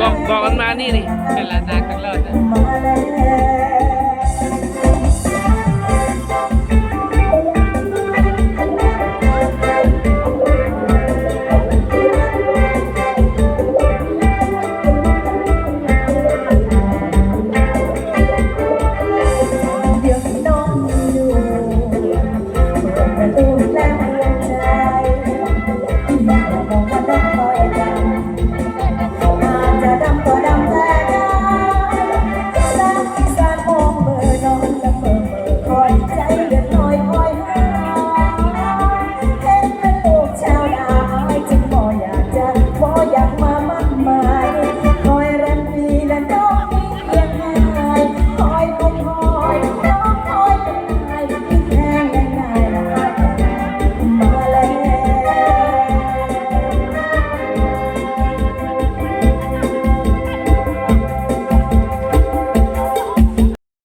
บอกบอกกันมานี่นี่เป็นลานางกันรอดนะ